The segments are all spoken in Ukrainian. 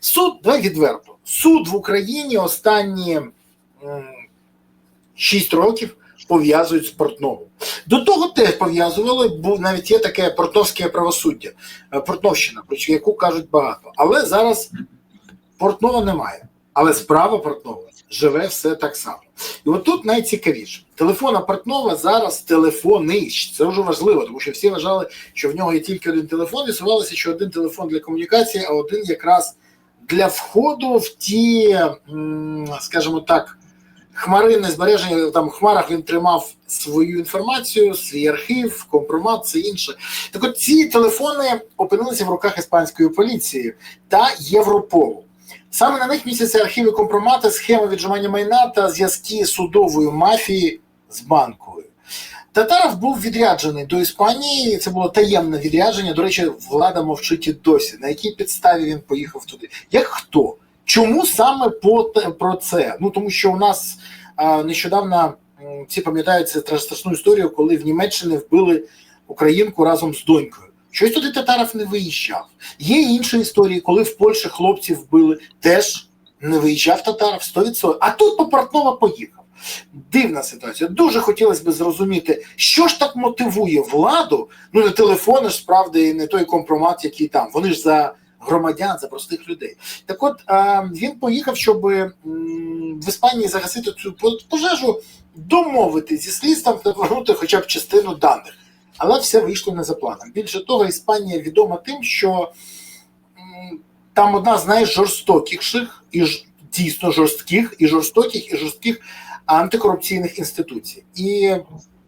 Суд, давай відверто. Суд в Україні останні м, 6 років пов'язують з Портновим. До того теж пов'язували, бо навіть є таке портновське правосуддя, е, Портновщина, про яку кажуть багато. Але зараз Портнова немає. Але справа Портнова живе все так само. І от тут найцікавіше. Телефона Портнова зараз телефони. Це вже важливо, тому що всі вважали, що в нього є тільки один телефон, і сувалося, що один телефон для комунікації, а один якраз для входу в ті, скажімо так, хмаринне збереження. Там в хмарах він тримав свою інформацію, свій архів, компромат, це інше. Так от ці телефони опинилися в руках іспанської поліції та Європолу. Саме на них містяться архіви компромати, схеми віджимання майна та зв'язки судової мафії з банковою. Татаров був відряджений до Іспанії. Це було таємне відрядження. До речі, влада мовчить і досі. На якій підставі він поїхав туди? Як хто? Чому саме по про це? Ну тому що у нас а, нещодавно всі пам'ятають страшну історію, коли в Німеччині вбили українку разом з донькою. Щось туди Татаров не виїжджав. Є інші історії, коли в Польщі хлопців вбили, теж не виїжджав Татаров 100%. А тут по Портнова поїхав. Дивна ситуація. Дуже хотілося б зрозуміти, що ж так мотивує владу. Ну не телефони ж справді, не той компромат, який там. Вони ж за громадян, за простих людей. Так от а, він поїхав, щоб в Іспанії загасити цю пожежу, домовити зі слідством та повернути хоча б частину даних. Але все вийшло не за планом. Більше того, Іспанія відома тим, що там одна з найжорстокіших і ж дійсно жорстких, і жорстоких, і жорстких антикорупційних інституцій. І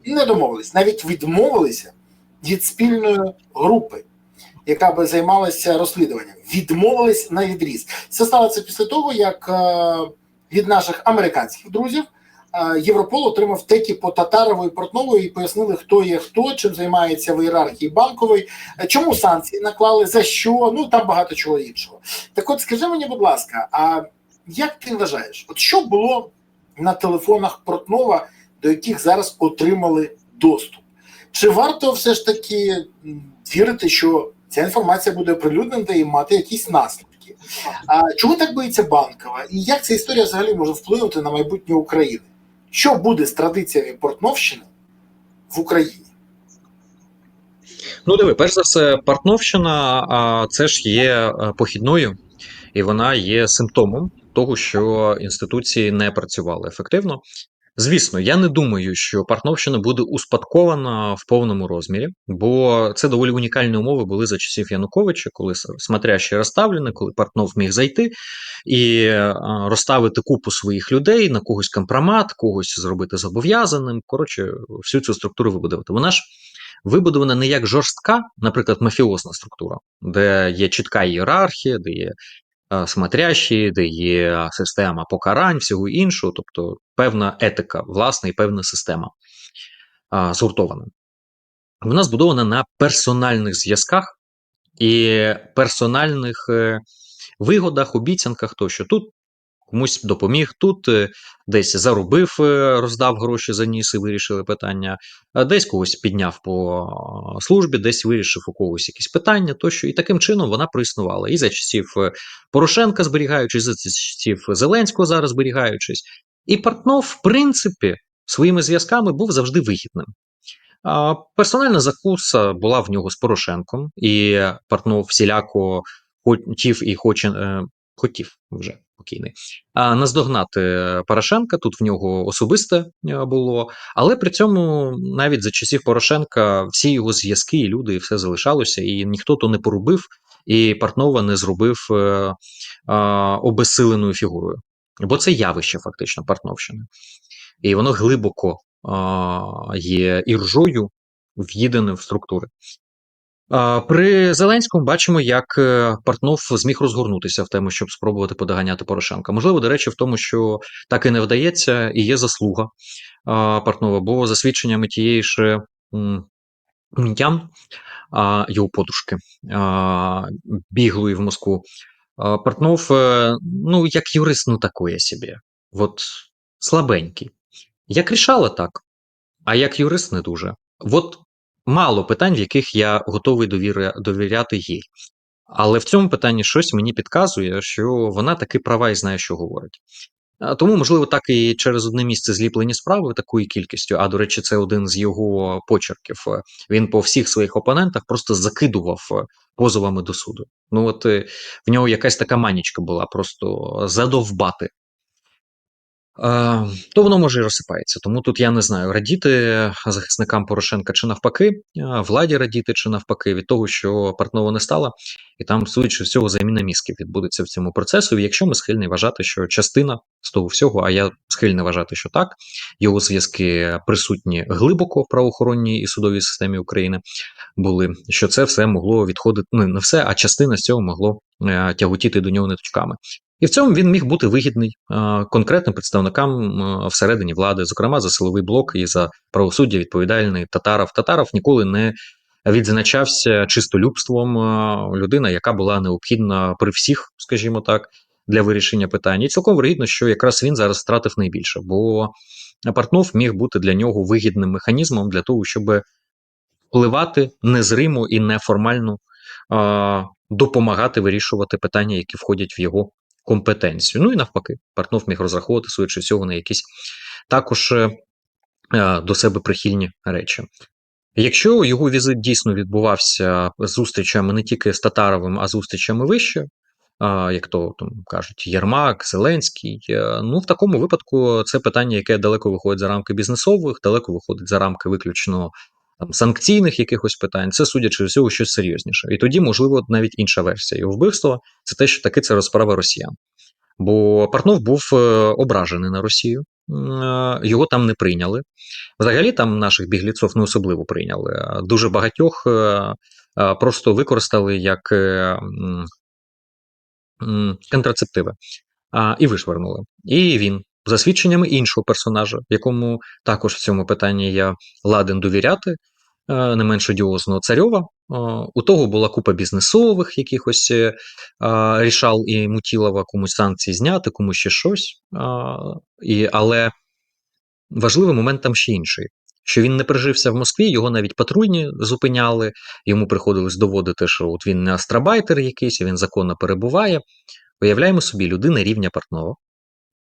не домовились, навіть відмовилися від спільної групи, яка би займалася розслідуванням. Відмовились на відріз. Це сталося після того, як е, від наших американських друзів е, Європол отримав теки по Татарову і Портнову і пояснили, хто є хто, чим займається в ієрархії банкової, е, чому санкції наклали, за що, ну там багато чого іншого. Так от скажи мені, будь ласка, а як ти вважаєш, от що було на телефонах Портнова, до яких зараз отримали доступ? Чи варто все ж таки вірити, що ця інформація буде оприлюднена і мати якісь наслідки? А чому так боїться банкова? І як ця історія взагалі може вплинути на майбутнє України? Що буде з традиціями Портновщини в Україні? Ну, диви, перш за все, партновщина це ж є е, похідною, і вона є симптомом того, що інституції не працювали ефективно. Звісно, я не думаю, що партновщина буде успадкована в повному розмірі, бо це доволі унікальні умови були за часів Януковича, коли смотрящі розставлені, коли партнов міг зайти і розставити купу своїх людей на когось компромат, когось зробити зобов'язаним. Коротше, всю цю структуру вибудувати. Вона ж вибудована не як жорстка, наприклад, мафіозна структура, де є чітка ієрархія, де є смотрящі, де є система покарань, всього іншого, тобто певна етика, власне, і певна система а, згуртована. Вона збудована на персональних зв'язках і персональних е, вигодах, обіцянках тощо. Тут комусь допоміг, тут е, десь заробив, е, роздав гроші, заніс і вирішили питання, десь когось підняв по службі, десь вирішив у когось якісь питання тощо. І таким чином вона проіснувала. І за часів е, Порошенка зберігаючись, за часів Зеленського зараз зберігаючись. І Портнов, в принципі, своїми зв'язками був завжди вигідним. Персональна закуса була в нього з Порошенком, і Портнов всіляко хотів і хоче, хотів вже покійний, а, наздогнати Порошенка. Тут в нього особисте е, було, але при цьому навіть за часів Порошенка всі його зв'язки і люди, і все залишалося, і ніхто то не порубив, і Портнова не зробив е, е, обезсиленою фігурою. Бо це явище фактично Портновщини. І воно глибоко а, є іржою в'їдене в структури. При Зеленському бачимо, як е, Портнов зміг розгорнутися в тему, щоб спробувати подаганяти Порошенка. Можливо, до речі, в тому, що так і не вдається, і є заслуга Портнова, бо за свідченнями тієї ж Мінтян, його подружки, біглої в Москву. Портнов, е, ну, як юрист, ну такое собі. От слабенький. Як рішала так, а як юрист не дуже. От мало питань, в яких я готовий довіря- довіряти їй. Але в цьому питанні щось мені підказує, що вона таки права і знає, що говорить. Тому, можливо, так і через одне місце зліплені справи такою кількістю. А до речі, це один з його почерків. Е, Він по всіх своїх опонентах просто закидував е, позовами до суду. Ну от е, в нього якась така манічка була, просто задовбати. То воно може і розсипається. Тому тут я не знаю, радіти захисникам Порошенка чи навпаки, владі радіти чи навпаки, від того, що Портнова не стало, і там, судячи з цього, заміна мізків відбудеться в цьому процесу. І якщо ми схильні вважати, що частина з того всього, а я схильний вважати, що так, його зв'язки присутні глибоко в правоохоронній і судовій системі України були, що це все могло відходити, ну не все, а частина з цього могло тяготіти до нього ниточками. І в цьому він міг бути вигідний е, конкретним представникам е, всередині влади, зокрема за силовий блок і за правосуддя відповідальний Татаров. Татаров ніколи не відзначався чистолюбством е, людина, яка була необхідна при всіх, скажімо так, для вирішення питань. І цілком вигідно, що якраз він зараз втратив найбільше, бо Портнов міг бути для нього вигідним механізмом для того, щоб впливати незримо і неформально е, допомагати вирішувати питання, які входять в його компетенцію. Ну і навпаки, Портнов міг розраховувати судячи всього на якісь також е, е, до себе прихильні речі. Якщо його візит дійсно відбувався зустрічами не тільки з Татаровим, а зустрічами вище, як то там кажуть, Єрмак, Зеленський, е, ну в такому випадку це питання, яке далеко виходить за рамки бізнесових, далеко виходить за рамки виключно там, санкційних якихось питань, це судячи всього щось серйозніше. І тоді, можливо, навіть інша версія його вбивства це те, що таки це розправа росіян. Бо Портнов був е, ображений на Росію, е, його там не прийняли. Взагалі, там наших бігліців не особливо прийняли. Дуже багатьох е, просто використали як контрацептиви і вишвернули. І він, за свідченнями іншого персонажа, якому також в цьому питанні я ладен довіряти, е, не менш одіозного царьова. е, У того була купа бізнесових якихось е, рішал і Мутілова, комусь санкції зняти, комусь ще щось. Але важливий момент там ще інший. Що він не прижився в Москві, його навіть патрульні зупиняли, йому приходилось доводити, що от він не астрабайтер якийсь, він законно перебуває. Уявляємо собі, людина рівня Портнова,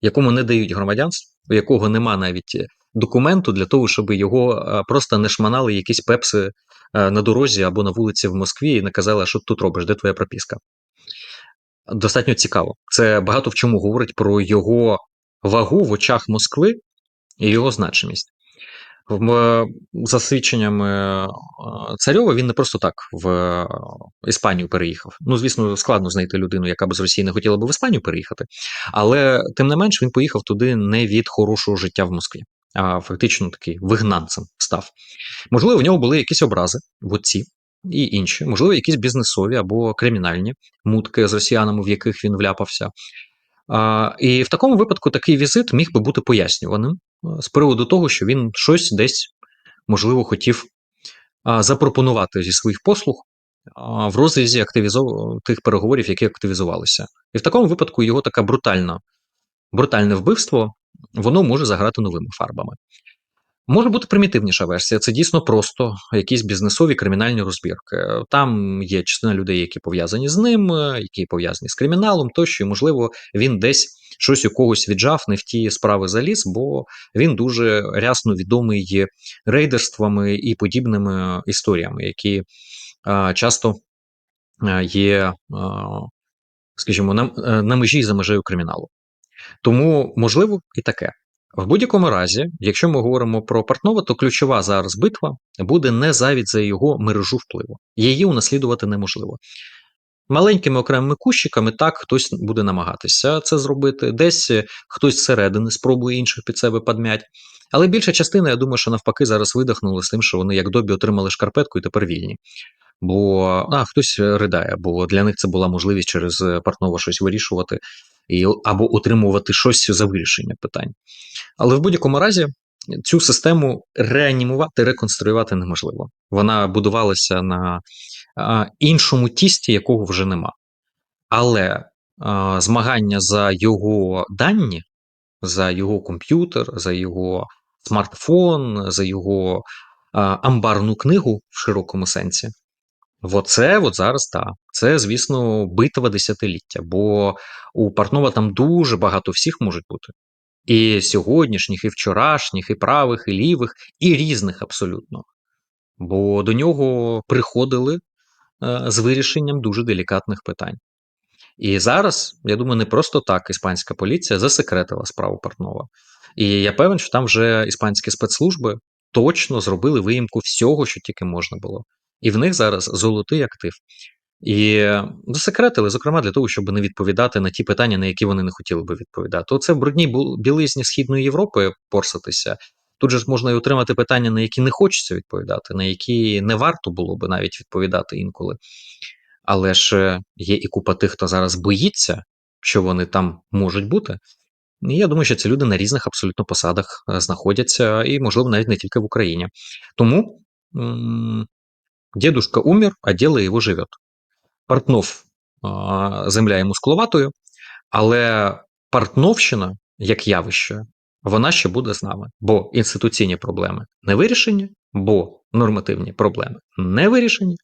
якому не дають громадянство, у якого нема навіть документу для того, щоб його е, просто не шманали якісь пепси е, на дорозі або на вулиці в Москві і не казали, що тут робиш, де твоя прописка. Достатньо цікаво. Це багато в чому говорить про його вагу в очах Москви і його значимість. За свідченнями е, Царьова, він не просто так в е, Іспанію переїхав. Ну, звісно, складно знайти людину, яка б з Росії не хотіла б в Іспанію переїхати, але тим не менш він поїхав туди не від хорошого життя в Москві, а фактично такий вигнанцем став. Можливо, в нього були якісь образи в отці і інші, можливо, якісь бізнесові або кримінальні мутки з росіянами, в яких він вляпався. І в такому випадку такий візит міг би бути пояснюваним з приводу того, що він щось десь, можливо, хотів запропонувати зі своїх послуг в розрізі активізов... тих переговорів, які активізувалися. І в такому випадку його таке брутальне вбивство воно може заграти новими фарбами. Може бути примітивніша версія. Це дійсно просто якісь бізнесові кримінальні розбірки. Там є частина людей, які пов'язані з ним, е, які пов'язані з криміналом, тощо, і, можливо, він десь щось у когось віджав, не в ті справи заліз, бо він дуже рясно відомий рейдерствами і подібними історіями, які а, часто а, є, а, скажімо, на, е, на межі і за межею криміналу. Тому можливо і таке. В будь-якому разі, якщо ми говоримо про Портнова, то ключова зараз битва буде не завідь за його мережу впливу. Її унаслідувати неможливо. Маленькими окремими кущиками так хтось буде намагатися це зробити, десь хтось зсередини спробує інших під себе подмять. Але більша частина, я думаю, що навпаки зараз видихнули з тим, що вони як добі отримали шкарпетку і тепер вільні. Бо а, хтось ридає, бо для них це була можливість через Портнова щось вирішувати і, або отримувати щось за вирішення питань. Але в будь-якому разі цю систему реанімувати, реконструювати неможливо. Вона будувалася на іншому тісті, якого вже нема. Але а, змагання за його дані, за його комп'ютер, за його смартфон, за його а, амбарну книгу в широкому сенсі, Оце от зараз так. Це, звісно, битва десятиліття, бо у Портнова там дуже багато всіх можуть бути. І сьогоднішніх, і вчорашніх, і правих, і лівих, і різних абсолютно. Бо до нього приходили е, з вирішенням дуже делікатних питань. І зараз, я думаю, не просто так іспанська поліція засекретила справу Портнова. І я певен, що там вже іспанські спецслужби точно зробили виїмку всього, що тільки можна було. І в них зараз золотий актив. І засекретили, зокрема, для того, щоб не відповідати на ті питання, на які вони не хотіли би відповідати. Оце в брудній білизні Східної Європи порсатися. Тут же можна і отримати питання, на які не хочеться відповідати, на які не варто було би навіть відповідати інколи. Але ж е, є і купа тих, хто зараз боїться, що вони там можуть бути. І я думаю, що ці люди на різних абсолютно посадах е, знаходяться, і, можливо, навіть не тільки в Україні. Тому дедушка умер, а діло його живет. Портнов земля йому скловатою, але партновщина, як явище, вона ще буде з нами. Бо інституційні проблеми не вирішені, бо нормативні проблеми не вирішені,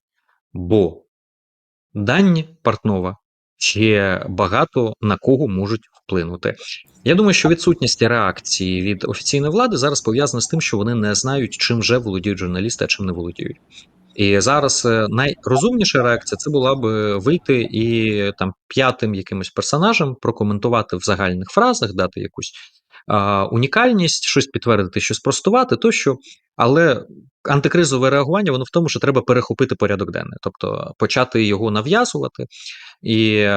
бо дані Портнова ще багато на кого можуть вплинути. Я думаю, що відсутність реакції від офіційної влади зараз пов'язана з тим, що вони не знають, чим вже володіють журналісти, а чим не володіють. І зараз е, найрозумніша реакція це була б вийти і там п'ятим якимось персонажем прокоментувати в загальних фразах, дати якусь а, унікальність, щось підтвердити, щось спростувати, тощо. Але антикризове реагування воно в тому, що треба перехопити порядок денний, тобто почати його нав'язувати і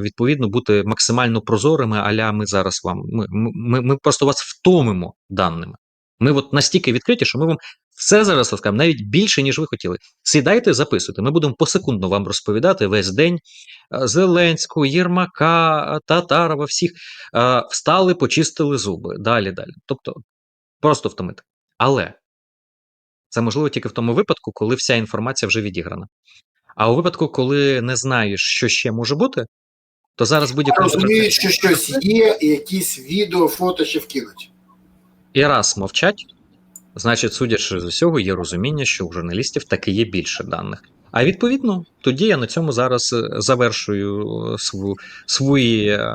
відповідно бути максимально прозорими. Аля, ми зараз вам ми, ми, ми просто вас втомимо даними. Ми от настільки відкриті, що ми вам все зараз розкажемо, навіть більше, ніж ви хотіли. Сідайте, записуйте. Ми будемо посекундно вам розповідати весь день е, Зеленського, Єрмака, Татарова, всіх е, встали, почистили зуби. Далі, далі. Тобто просто втомити. Але це можливо тільки в тому випадку, коли вся інформація вже відіграна. А у випадку, коли не знаєш, що ще може бути, то зараз будь-яка Розуміють, що щось є, і якісь відео, фото ще вкинуть. І раз мовчать, значить, судячи з усього, є розуміння, що у журналістів таки є більше даних. А відповідно, тоді я на цьому зараз е, завершую е, свої, е,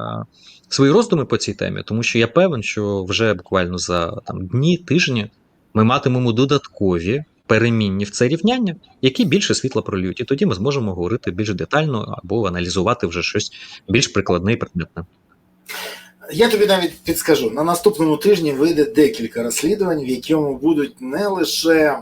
свої роздуми по цій темі, тому що я певен, що вже буквально за там, дні, тижні ми матимемо додаткові перемінні в це рівняння, які більше світла пролюють. І тоді ми зможемо говорити більш детально або аналізувати вже щось більш прикладне і предметне. Я тобі навіть підскажу: на наступному тижні вийде декілька розслідувань, в якому будуть не лише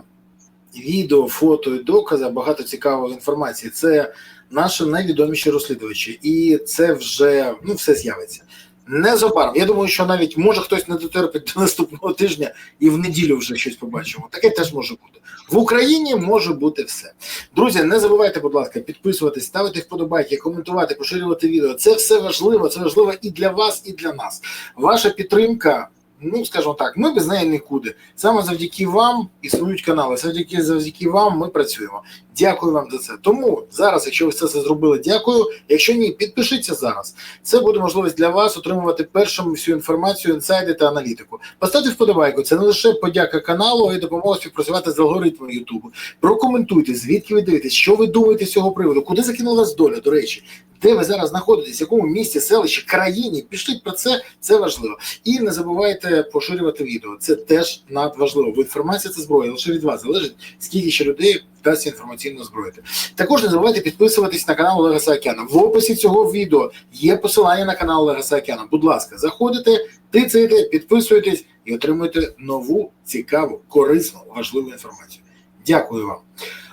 відео, фото і докази, а багато цікавої інформації. Це наші найвідоміші розслідувачі, і це вже ну все з'явиться. Незабаром. Я думаю, що навіть може хтось не дотерпить до наступного тижня і в неділю вже щось побачимо. Таке теж може бути. В Україні може бути все. Друзі, не забувайте, будь ласка, підписуватись, ставити вподобайки, коментувати, поширювати відео. Це все важливо. Це важливо і для вас, і для нас. Ваша підтримка. Ну, скажімо так, ми без неї нікуди. Саме завдяки вам існують канали. Завдяки завдяки вам ми працюємо. Дякую вам за це. Тому зараз, якщо ви все це зробили, дякую. Якщо ні, підпишіться зараз. Це буде можливість для вас отримувати першим всю інформацію, інсайди та аналітику. Поставте вподобайку. Це не лише подяка каналу, й допомога співпрацювати з алгоритмом Ютубу. Прокоментуйте, звідки ви дивитесь, що ви думаєте з цього приводу, куди закинула вас доля, до речі. Де ви зараз знаходитесь, в якому місті, селищі, країні? Пішліть про це, це важливо. І не забувайте поширювати відео. Це теж надважливо. Бо інформація це зброя. Лише від вас залежить, скільки ще людей вдасться інформаційно озброїти. Також не забувайте підписуватись на канал Олега Саакяна. В описі цього відео є посилання на канал Олега Саакяна. Будь ласка, заходите, тицяєте, підписуєтесь і отримуєте нову, цікаву, корисну, важливу інформацію. Дякую вам.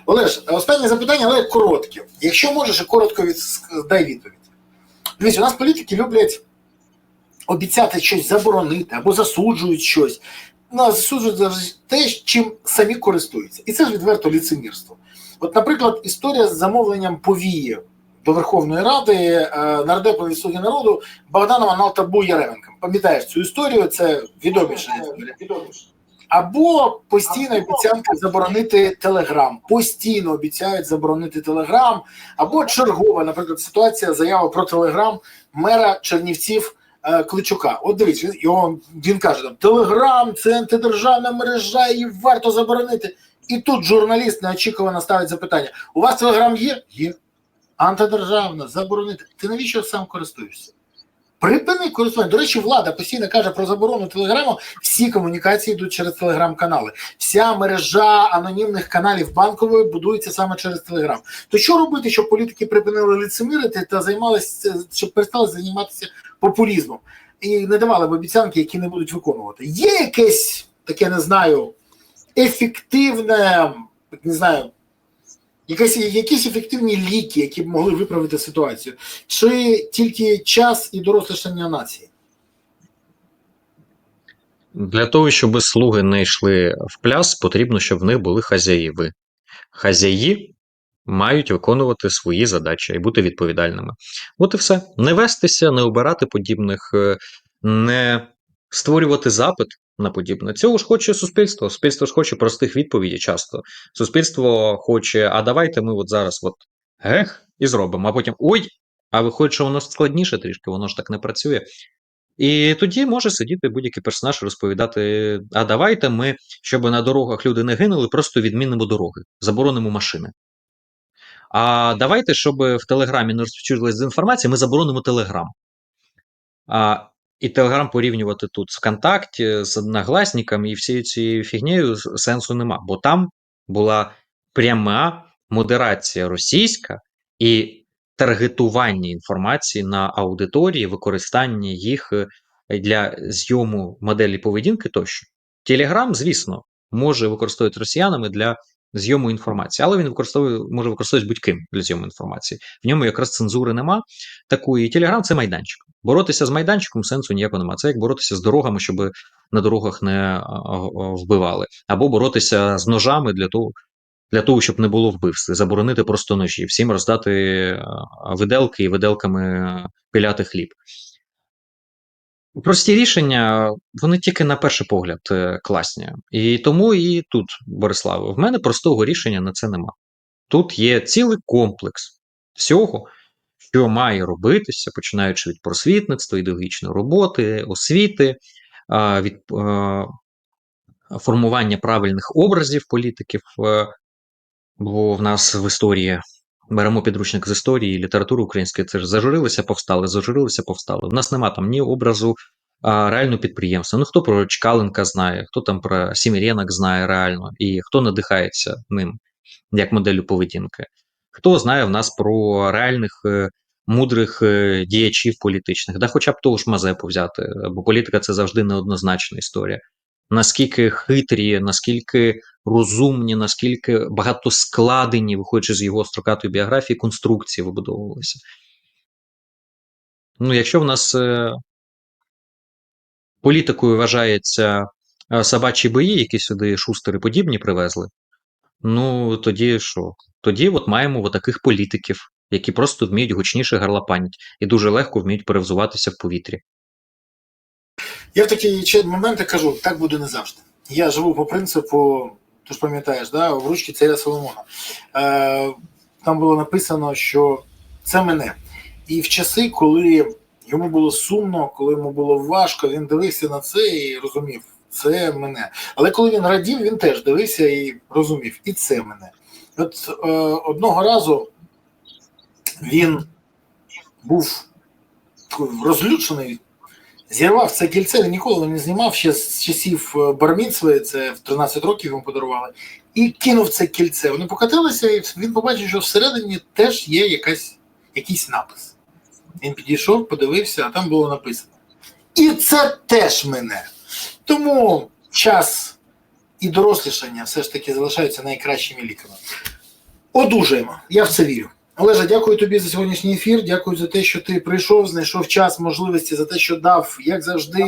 Олеж, останнє запитання, але коротке. Якщо можеш, коротко від... дай відповідь. Дивіться, у нас політики люблять обіцяти щось заборонити або засуджують щось. Нас засуджують за те, чим самі користуються. І це ж відверто ліцемірство. От, наприклад, історія з замовленням повії до Верховної Ради е, нардепа від «Слуги народу Богданом Налтабу Яременком. Пам'ятаєш цю історію? Це історія. Або постійно обіцянки заборонити Телеграм. Постійно обіцяють заборонити Телеграм, або чергова, наприклад, ситуація, заява про Телеграм мера Чернівців е, Кличука. От дивіться, його він каже: там Телеграм це антидержавна мережа, її варто заборонити. І тут журналіст неочікувано ставить запитання: у вас телеграм є? Є. Антидержавна, заборонити. Ти навіщо сам користуєшся? Припини користування. До речі, влада постійно каже про заборону телеграму. Всі комунікації йдуть через телеграм-канали. Вся мережа анонімних каналів банкової будується саме через телеграм. То що робити, щоб політики припинили лицемірити та займалися, щоб перестали займатися популізмом і не давали б обіцянки, які не будуть виконувати? Є якесь таке, не знаю, ефективне, не знаю. Якісь, якісь ефективні ліки, які б могли виправити ситуацію, чи тільки час і дорослішання нації? Для того, щоб слуги не йшли в пляс, потрібно, щоб в них були хазяїви. Хазяї мають виконувати свої задачі і бути відповідальними. От і все. Не вестися, не обирати подібних, е, не створювати запит на подібне. Цього ж хоче суспільство. Суспільство ж хоче простих відповідей часто. Суспільство хоче, а давайте ми от зараз от гех і зробимо, а потім ой, а виходить, що воно складніше трішки, воно ж так не працює. І тоді може сидіти будь-який персонаж і розповідати: а давайте ми, щоб на дорогах люди не гинули, просто відмінимо дороги, заборонимо машини. А давайте, щоб в Телеграмі не розповсюджувалася дезінформація, ми заборонимо Телеграм. А, і Телеграм порівнювати тут з ВКонтакті, з одногласниками і всією цією фігнею сенсу нема, бо там була пряма модерація російська і таргетування інформації на аудиторії, використання їх е, для зйому моделі поведінки тощо. Телеграм, звісно, може використовувати росіянами для зйому інформації, але він використовує, може використовувати будь-ким для зйому інформації. В ньому якраз цензури нема такої. Телеграм це майданчик. Боротися з майданчиком сенсу ніякого немає. Це як боротися з дорогами, щоб на дорогах не вбивали, або боротися з ножами для того, для того, щоб не було вбивств, заборонити просто ножі, всім роздати виделки і виделками пиляти хліб. Прості рішення, вони тільки на перший погляд е, класні. І тому і тут, Бориславе, в мене простого рішення на це нема. Тут є цілий комплекс всього, що має робитися, починаючи від просвітництва, ідеологічної роботи, освіти, від формування правильних образів політиків. е, Бо в нас в історії беремо підручник з історії, літератури української, це ж зажурилися, повстали, зажурилися, повстали. У нас нема там ні образу а, реального підприємства. Ну хто про Чкаленка знає, хто там про Сіміренок знає реально, і хто надихається ним як моделлю поведінки. Хто знає в нас про реальних е, мудрих е, діячів політичних, да хоча б того ж Мазепу взяти, бо політика це завжди неоднозначна історія. Наскільки хитрі, наскільки розумні, наскільки багатоскладені, виходячи з його строкатої біографії, конструкції вибудовувалися. Ну, якщо в нас е, політикою вважається е, собачі бої, які сюди шустери подібні привезли, ну тоді що? Тоді от маємо от таких політиків, які просто вміють гучніше гарлапанять і дуже легко вміють перевзуватися в повітрі. Я в такі моменти кажу, так буде не завжди. Я живу по принципу, ти ж пам'ятаєш, да, в ручці царя Соломона. Е, там було написано, що це мене. І в часи, коли йому було сумно, коли йому було важко, він дивився на це і розумів, це мене. Але коли він радів, він теж дивився і розумів, і це мене. От е, одного разу він був розлючений Зірвав це кільце, він ніколи не знімав ще з часів е, барміцви, це в 13 років йому подарували, і кинув це кільце. Вони покатилися, і він побачив, що всередині теж є якась, якийсь напис. Він підійшов, подивився, а там було написано. І це теж мене. Тому час і дорослішання все ж таки залишаються найкращими ліками. Одужаємо, я в це вірю. Олеже, дякую тобі за сьогоднішній ефір. Дякую за те, що ти прийшов, знайшов час, можливості, за те, що дав, як завжди,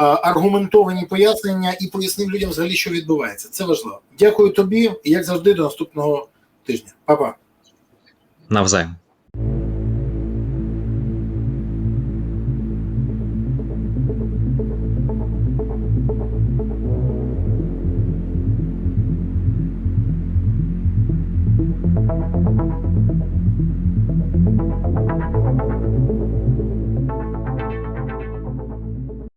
аргументовані пояснення і пояснив людям взагалі, що відбувається. Це важливо. Дякую тобі і як завжди, до наступного тижня. Па-па. Навзаєм.